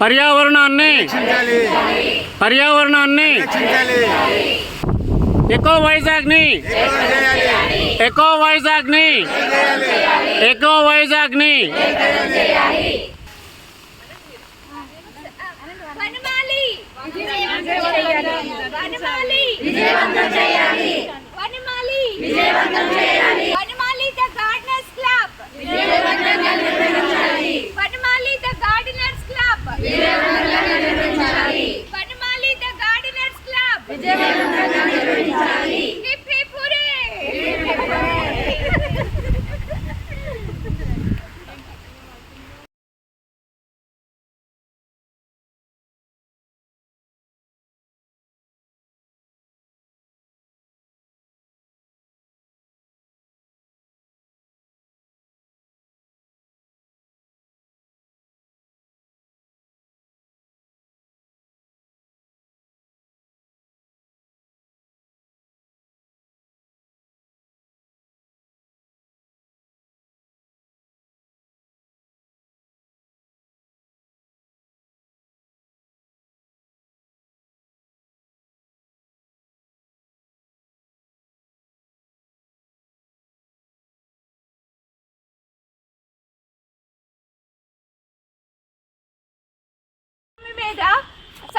పర్యావరణాన్ని పర్యావరణాన్ని ఎకో వైజాగ్ని ఎకో వైజాగ్ని ఎకో వైజాగ్ని వనమాలి. వనమాలి. విజయవంతం చేయాలి.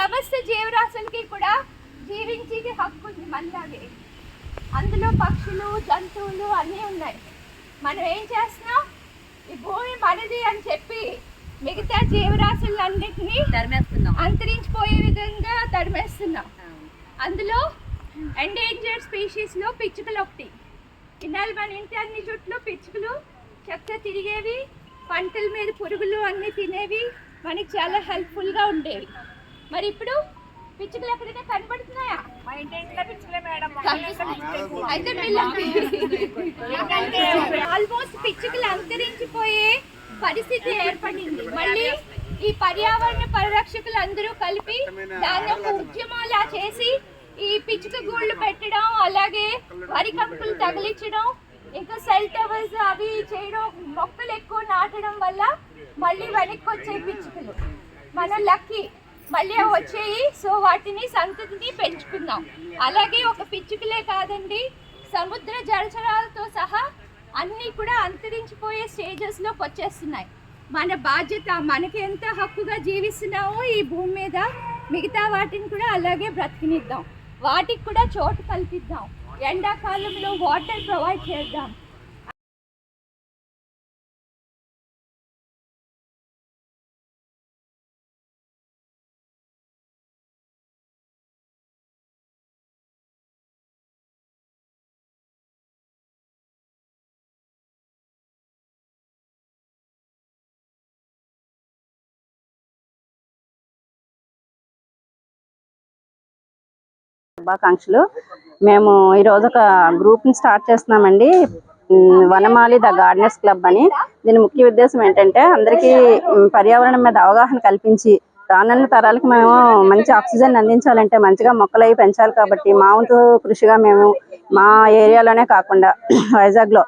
సమస్త జీవరాశులకి కూడా జీవించేది హక్కు ఉంది మనలాగే. అందులో పక్షులు జంతువులు అన్నీ ఉన్నాయి. మనం ఏం చేస్తున్నాం? ఈ భూమి మనది అని చెప్పి మిగతా జీవరాశులన్నింటినీ తరిమేస్తున్నాం. అంతరించిపోయే విధంగా తరిమేస్తున్నాం. అందులో ఎండేంజర్డ్ స్పీషీస్లో పిచ్చుకలు ఒకటి. ఇన్నాళ్ళు మన ఇంటి అన్ని చుట్టూ పిచ్చుకలు చక్కగా తిరిగేవి పంటల మీద పురుగులు అన్నీ తినేవి మనకి చాలా హెల్ప్ఫుల్గా ఉండేవి. మరి ఇప్పుడు పిచ్చుకలు ఎక్కడైనా కనబడుతున్నాయా? మా ఇంటి ఇంట్లో పిచ్చులే మేడం. అయితే ఆల్మోస్ట్ పిచ్చుకలు అంతరించిపోయే పరిస్థితి ఏర్పడింది. మళ్ళీ ఈ పర్యావరణ పరిరక్షకులు అందరూ కలిపి దాన్ని ఒక ఉద్యమంలా చేసి ఈ పిచ్చుక గూళ్ళు పెట్టడం అలాగే వరి కంకులు తగిలించడం ఇంకా సెల్ టవర్స్ అవి చేయడం మొక్కలు ఎక్కువ నాటడం వల్ల మళ్ళీ వెనక్కి వచ్చే పిచ్చుకలు. మనం లక్కీ. మళ్ళీ అవి సో వాటిని సంతతిని పెంచుకుందాం. అలాగే ఒక పిచ్చుకలే కాదండి సముద్ర జలచరాలతో సహా అన్నీ కూడా అంతరించిపోయే స్టేజెస్లోకి వచ్చేస్తున్నాయి. మన బాధ్యత మనకి ఎంత హక్కుగా జీవిస్తున్నామో ఈ భూమి మీద మిగతా వాటిని కూడా అలాగే బ్రతికినిద్దాం. వాటికి కూడా చోటు కల్పిద్దాం. ఎండాకాలంలో వాటర్ ప్రొవైడ్ చేద్దాం. శుభాకాంక్షలు. మేము ఈరోజు ఒక గ్రూప్ని స్టార్ట్ చేస్తున్నామండి. వనమాలి ద గార్డెనర్స్ క్లబ్ అని. దీని ముఖ్య ఉద్దేశం ఏంటంటే అందరికీ పర్యావరణం మీద అవగాహన కల్పించి రానున్న తరాలకు మేము మంచి ఆక్సిజన్ అందించాలంటే మంచిగా మొక్కలు అవి పెంచాలి కాబట్టి మా వంతు కృషిగా మేము మా ఏరియాలోనే కాకుండా వైజాగ్లో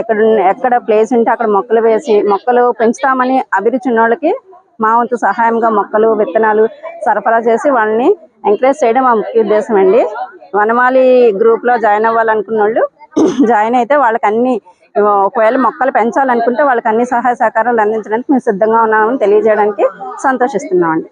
ఎక్కడ ఎక్కడ ప్లేస్ ఉంటే అక్కడ మొక్కలు వేసి మొక్కలు పెంచుతామని అభిరుచి ఉన్న వాళ్ళకి మా వంతు సహాయంగా మొక్కలు విత్తనాలు సరఫరా చేసి వాళ్ళని ఎంకరేజ్ చేయడం మా ముఖ్య ఉద్దేశం అండి. వనమాలి గ్రూప్లో జాయిన్ అవ్వాలనుకున్న వాళ్ళు జాయిన్ అయితే వాళ్ళకి అన్ని ఒకవేళ మొక్కలు పెంచాలనుకుంటే వాళ్ళకి అన్ని సహాయ సహకారాలు అందించడానికి మేము సిద్ధంగా ఉన్నామని తెలియజేయడానికి సంతోషిస్తున్నామండి.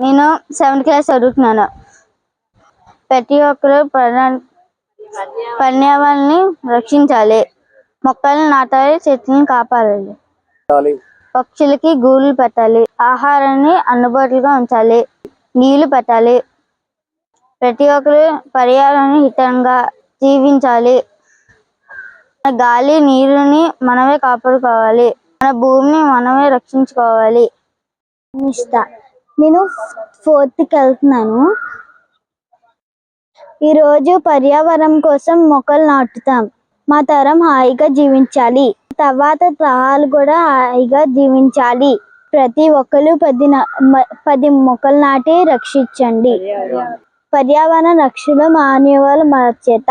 నేను సెవెంత్ క్లాస్ చదువుతున్నాను. ప్రతి ఒక్కరు పర్యా- పర్యావరణాన్ని రక్షించాలి. మొక్కలు నాటాలి చెట్లను కాపాడాలి. పక్షులకి గూళ్ళు పెట్టాలి. ఆహారాన్ని అందుబాటులో ఉంచాలి. నీళ్ళు పెట్టాలి. ప్రతి ఒక్కరు పర్యావరణ హితంగా జీవించాలి. గాలి నీరుని మనమే కాపాడుకోవాలి. మన భూమిని మనమే రక్షించుకోవాలి. నేను ఫోర్త్కి వెళ్తున్నాను. ఈరోజు పర్యావరణం కోసం మొక్కలు నాటుతాం. మా తరం హాయిగా జీవించాలి. తర్వాత తరాలు కూడా హాయిగా జీవించాలి. ప్రతి ఒక్కరు పది పది మొక్కలు నాటి రక్షించండి. పర్యావరణ రక్షణ మానవాళి చేత